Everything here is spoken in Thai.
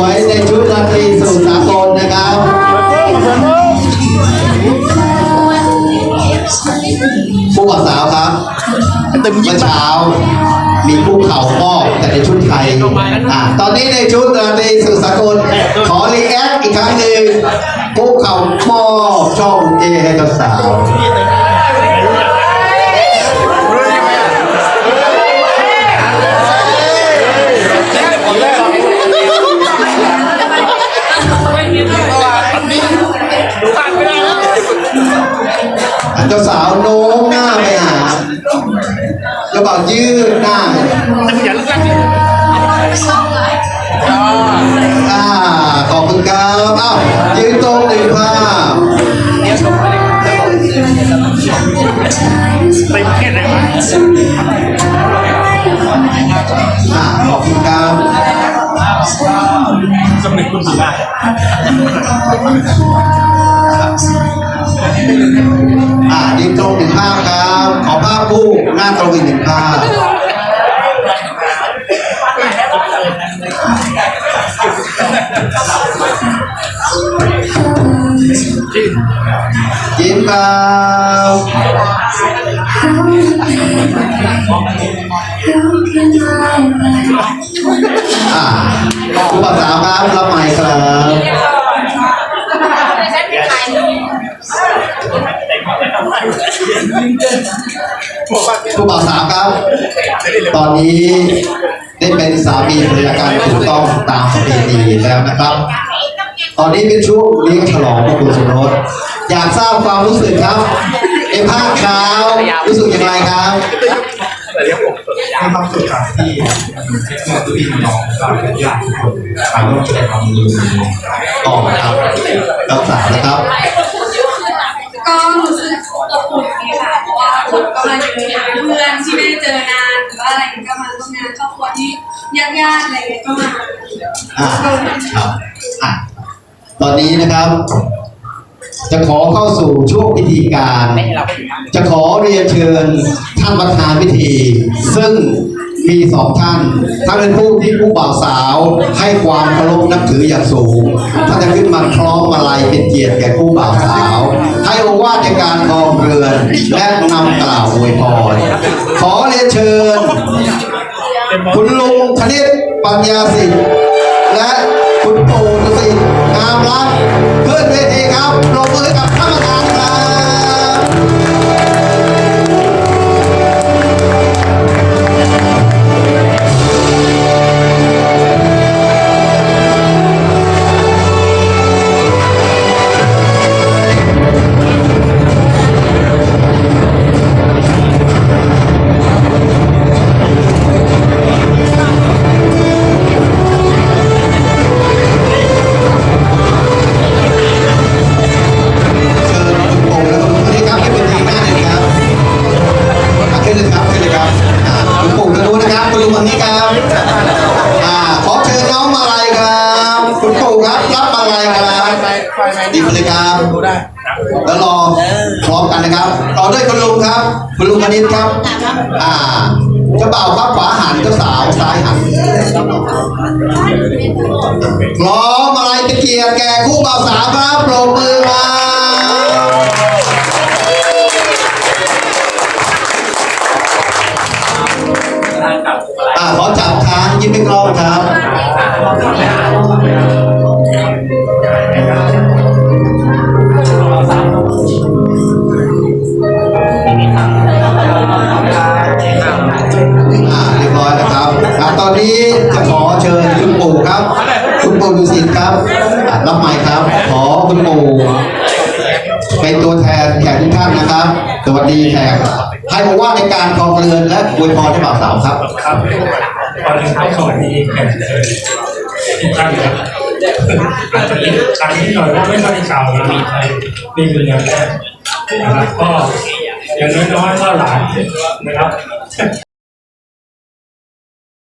วยในชุดราตรีสู่สากลนะครับคู่กับสาวครับเมื่อเช้า มีคู่เข่าพ่อแต่ในชุดไทยตอนนี้ในชุดราตรีสู่สากลขอรีแอคอีกครั้งหนึ่งคู่เข่าพ่อช่องเจให้กับสาว เจ้าสาวโน้มหน้าไปหาเจ้าบ่าวยืดหน้าอ่าขอบคุณครับอ้าวยืนตรงหนึ่งภาพไปประเทศไหนวะอ่าขอบคุณครับสมเด็จคุณสุราษ น้าตรงอีกหนึ่งภาพยิ้มครับอ่าคุณภาษาวครับรับไมค์ครับ คุณบ่าวสาวครับ ตอนนี้ได้เป็นสามีภรรยากันถูกต้องตามประเพณีแล้วนะครับ ตอนนี้เป็นช่วงเลี้ยงฉลองพระคุณสมรสอยากทราบความรู้สึกครับเอภาคเช้ารู้สึกอย่างไรครับให้ความสุขครับที่เมื่อพี่น้องก็เป็นญาติทุกคนมาร่วมแสดงความยินดีต่อครับรักษานะครับก็รู้สึก มก็มาเจอเพื่อนที่ไม่ได้เจอนานหรือว่าอะไรอย่างเงี้ยก็มาร่วมงานครอบครัวที่ญาติๆอะไรอย่างเงี้ยก็มาอ่าครับอะตอนนี้นะครับ จะขอเข้าสู่ช่วงพิธีการ จะขอเรียนเชิญท่านประธานพิธี ซึ่งมีสองท่าน ท่านเป็นผู้ที่ผู้บ่าวสาวให้ความเคารพนับถืออย่างสูง ท่านจะขึ้นมาคล้องมาลัยเป็นเกียรติแก่ผู้บ่าวสาว ให้โอวาทในการครองเรือนและนำกล่าวอวยพรขอเรียนเชิญ คุณลุงคณิตปัญญาสิทธิ์และคุณปู่สิงามรักขึ้นเวทีครับลงมือ ครับดีมาเลยครับแล้วรอพร้อมกันนะครับ ต่อด้วยคุณลุงครับ คุณลุงคณิตครับ อ่าเจ้าบ่าวครับขวาหันเจ้าสาวซ้ายหันพร้อมอะไรเป็นเกียรติแก่คู่บ่าวสาวครับปรบมือครับอ่าขอจับทางยิ้มให้กล้องครับ แขกใครบอกว่าในการครองเรือนและอวยพรให้บ่าวสาวครับครับก่อนอื่นต้องสวัสดีแขกทุกท่านครับอาจจะมีครั้งนิดหน่อยว่าไม่ค่อยข่าวนะนี่คืองานแรกนะครับก็อย่างน้อยๆก็หลานนะครับ